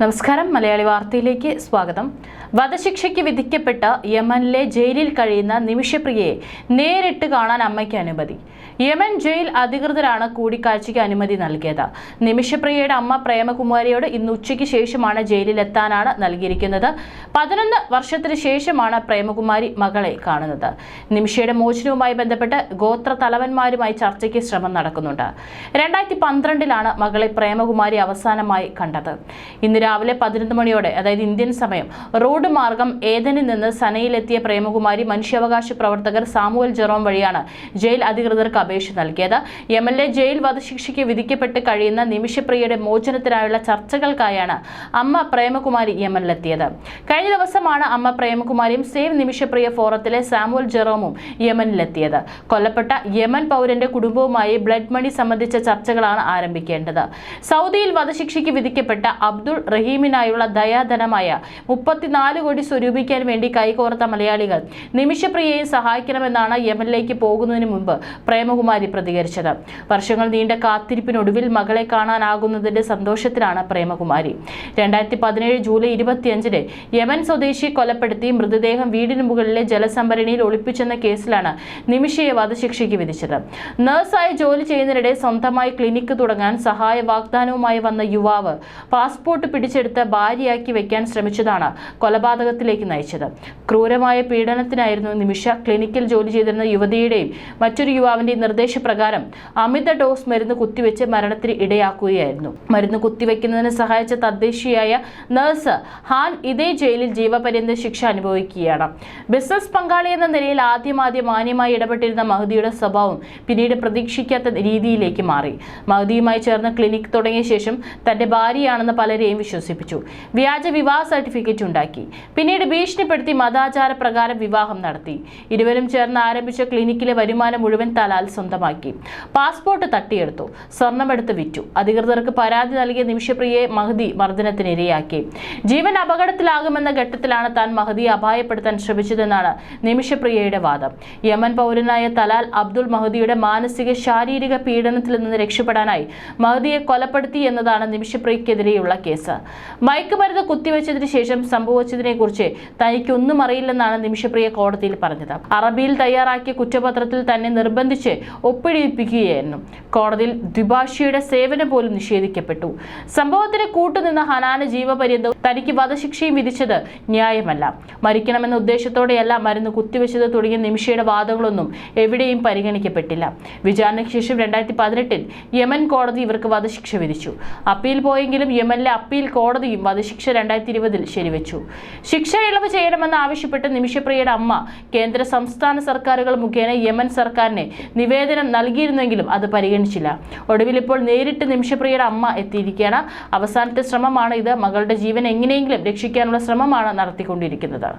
നമസ്കാരം. മലയാളി വാർത്തയിലേക്ക് സ്വാഗതം. വധശിക്ഷയ്ക്ക് വിധിക്കപ്പെട്ട യമനിലെ ജയിലിൽ കഴിയുന്ന നിമിഷപ്രിയയെ നേരിട്ട് കാണാൻ അമ്മയ്ക്ക് അനുമതി. യമൻ ജയിൽ അധികൃതരാണ് കൂടിക്കാഴ്ചയ്ക്ക് അനുമതി നൽകിയത്. നിമിഷപ്രിയയുടെ അമ്മ പ്രേമകുമാരിയോട് ഇന്ന് ഉച്ചയ്ക്ക് ശേഷമാണ് ജയിലിലെത്താനാണ് നൽകിയിരിക്കുന്നത്. പതിനൊന്ന് വർഷത്തിന് ശേഷമാണ് പ്രേമകുമാരി മകളെ കാണുന്നത്. നിമിഷയുടെ മോചനവുമായി ബന്ധപ്പെട്ട് ഗോത്ര തലവന്മാരുമായി ചർച്ചയ്ക്ക് ശ്രമം നടക്കുന്നുണ്ട്. രണ്ടായിരത്തി പന്ത്രണ്ടിലാണ് മകളെ പ്രേമകുമാരി അവസാനമായി കണ്ടത്. ഇന്ന് രാവിലെ പതിനൊന്ന് മണിയോടെ അതായത് ഇന്ത്യൻ സമയം റോഡ് മാർഗം ഏതനിൽ നിന്ന് സനയിലെത്തിയ പ്രേമകുമാരി മനുഷ്യാവകാശ പ്രവർത്തകർ സാമുവൽ ജെറോം വഴിയാണ് ജയിൽ അധികൃതർക്ക് അപേക്ഷ നൽകിയത്. എം ജയിൽ വധശിക്ഷയ്ക്ക് വിധിക്കപ്പെട്ട് കഴിയുന്ന നിമിഷപ്രിയയുടെ മോചനത്തിനായുള്ള ചർച്ചകൾക്കായാണ് അമ്മ പ്രേമകുമാരി യമനിലെത്തിയത് കഴിഞ്ഞ ദിവസമാണ് അമ്മ പ്രേമകുമാരിയും സേവ് നിമിഷപ്രിയ ഫോറത്തിലെ സാമുവൽ ജെറോമും യമനിലെത്തിയത്. കൊല്ലപ്പെട്ട യമൻ പൗരന്റെ കുടുംബവുമായി ബ്ലഡ് മണി സംബന്ധിച്ച ചർച്ചകളാണ് ആരംഭിക്കേണ്ടത്. സൗദിയിൽ വധശിക്ഷയ്ക്ക് വിധിക്കപ്പെട്ട അബ്ദുൾ റഹീമിനായുള്ള ദയാധനമായ മുപ്പത്തിനാല് കോടി സ്വരൂപിക്കാൻ വേണ്ടി കൈകോർത്ത മലയാളികൾ നിമിഷപ്രിയയെ സഹായിക്കണമെന്നാണ് യമനിലേക്ക് പോകുന്നതിന് മുമ്പ് പ്രേമകുമാരി പ്രതികരിച്ചത്. വർഷങ്ങൾ നീണ്ട കാത്തിരിപ്പിനൊടുവിൽ മകളെ കാണാനാകുന്നതിന്റെ സന്തോഷത്തിലാണ് പ്രേമകുമാരി. രണ്ടായിരത്തി പതിനേഴ് ജൂലൈ ഇരുപത്തിയഞ്ചിന് യമൻ സ്വദേശി കൊലപ്പെടുത്തി മൃതദേഹം വീടിന് മുകളിലെ ജലസംഭരണിയിൽ ഒളിപ്പിച്ചെന്ന കേസിലാണ് നിമിഷയെ വധശിക്ഷയ്ക്ക് വിധിച്ചത്. നഴ്സായി ജോലി ചെയ്യുന്നതിനിടെ സ്വന്തമായി ക്ലിനിക്ക് തുടങ്ങാൻ സഹായ വാഗ്ദാനവുമായി വന്ന യുവാവ് പാസ്പോർട്ട് പിടിച്ചെടുത്ത് ഭാര്യയാക്കി വെക്കാൻ ശ്രമിച്ചതാണ് കൊലപാതകത്തിലേക്ക് നയിച്ചത്. ക്രൂരമായ പീഡനത്തിനായിരുന്നു നിമിഷ ക്ലിനിക്കിൽ ജോലി ചെയ്തിരുന്ന യുവതിയുടെയും മറ്റൊരു യുവാവിന്റെയും നിർദ്ദേശപ്രകാരം അമിത ഡോസ് മരുന്ന് കുത്തിവെച്ച് മരണത്തിന് ഇടയാക്കുകയായിരുന്നു. മരുന്ന് കുത്തിവെക്കുന്നതിന് സഹായിച്ച തദ്ദേശീയായ നഴ്സ് ഹാൻ ഇതേ ജയിലിൽ ജീവപര്യന്ത ശിക്ഷ അനുഭവിക്കുകയാണ്. ബിസിനസ് പങ്കാളി എന്ന നിലയിൽ ആദ്യമാദ്യം മാന്യമായി ഇടപെട്ടിരുന്ന മഹദിയുടെ സ്വഭാവം പിന്നീട് പ്രതീക്ഷിക്കാത്ത രീതിയിലേക്ക് മാറി. മഹദിയുമായി ചേർന്ന് ക്ലിനിക് തുടങ്ങിയ ശേഷം തന്റെ ഭാര്യയാണെന്ന് പലരെയും വിശ്വസിപ്പിച്ചു. വ്യാജ വിവാഹ സർട്ടിഫിക്കറ്റ് ഉണ്ടാക്കി. പിന്നീട് ഭീഷണിപ്പെടുത്തി മതാചാര പ്രകാരം വിവാഹം നടത്തി. ഇരുവരും ചേർന്ന് ആരംഭിച്ച ക്ലിനിക്കിലെ വരുമാനം മുഴുവൻ തലാൽ സ്വന്തമാക്കി. പാസ്പോർട്ട് തട്ടിയെടുത്തു. സ്വർണമെടുത്ത് വിറ്റു. അധികൃതർക്ക് പരാതി നൽകിയ നിമിഷപ്രിയയെ മഹദി മർദ്ദനത്തിനിരയാക്കി. ജീവൻ അപകടത്തിലാകുമെന്ന ഘട്ടത്തിലാണ് താൻ മഹദിയെ അപായപ്പെടുത്താൻ ശ്രമിച്ചതെന്നാണ് നിമിഷപ്രിയയുടെ വാദം. യമൻ പൗരനായ തലാൽ അബ്ദുൾ മഹദിയുടെ മാനസിക ശാരീരിക പീഡനത്തിൽ നിന്ന് രക്ഷപ്പെടാനായി മഹദിയെ കൊലപ്പെടുത്തി എന്നതാണ് നിമിഷപ്രിയക്കെതിരെയുള്ള കേസ്. മയക്കുമരുന്ന് കുത്തിവെച്ചതിന് ശേഷം സംഭവിച്ചതിനെ കുറിച്ച് തനിക്കൊന്നും അറിയില്ലെന്നാണ് നിമിഷപ്രിയ കോടതിയിൽ പറഞ്ഞത്. അറബിയിൽ തയ്യാറാക്കിയ കുറ്റപത്രത്തിൽ തന്നെ നിർബന്ധിച്ച് ഒപ്പിടിപ്പിക്കുകയായിരുന്നു. കോടതിയിൽ ദ്വിഭാഷിയുടെ സേവനം പോലും നിഷേധിക്കപ്പെട്ടു. സംഭവത്തിന് കൂട്ടുനിന്ന ഹനാന ജീവപര്യന്തവും തനിക്ക് വധശിക്ഷയും വിധിച്ചത് ന്യായമല്ല. മരിക്കണമെന്ന ഉദ്ദേശത്തോടെയല്ല മരുന്ന് കുത്തിവെച്ചത് തുടങ്ങിയ നിമിഷയുടെ വാദങ്ങളൊന്നും എവിടെയും പരിഗണിക്കപ്പെട്ടില്ല. വിചാരണയ്ക്ക് ശേഷം രണ്ടായിരത്തി പതിനെട്ടിൽ യമൻ കോടതി ഇവർക്ക് വധശിക്ഷ വിധിച്ചു. അപ്പീൽ പോയെങ്കിലും യമനിലെ അപ്പീൽ കോടതിയും വധശിക്ഷ രണ്ടായിരത്തി ഇരുപതിൽ ശരിവെച്ചു. ശിക്ഷ ഇളവ് ചെയ്യണമെന്ന് ആവശ്യപ്പെട്ട് നിമിഷപ്രിയയുടെ അമ്മ കേന്ദ്ര സംസ്ഥാന സർക്കാരുകൾ മുഖേന യമൻ സർക്കാരിനെ നിവേദനം നൽകിയിരുന്നെങ്കിലും അത് പരിഗണിച്ചില്ല. ഒടുവിൽ ഇപ്പോൾ നേരിട്ട് നിമിഷപ്രിയയുടെ അമ്മ എത്തിയിരിക്കുകയാണ്. അവസാനത്തെ ശ്രമമാണ് ഇത്. മകളുടെ ജീവൻ എങ്ങനെയെങ്കിലും രക്ഷിക്കാനുള്ള ശ്രമമാണ് നടത്തിക്കൊണ്ടിരിക്കുന്നത്.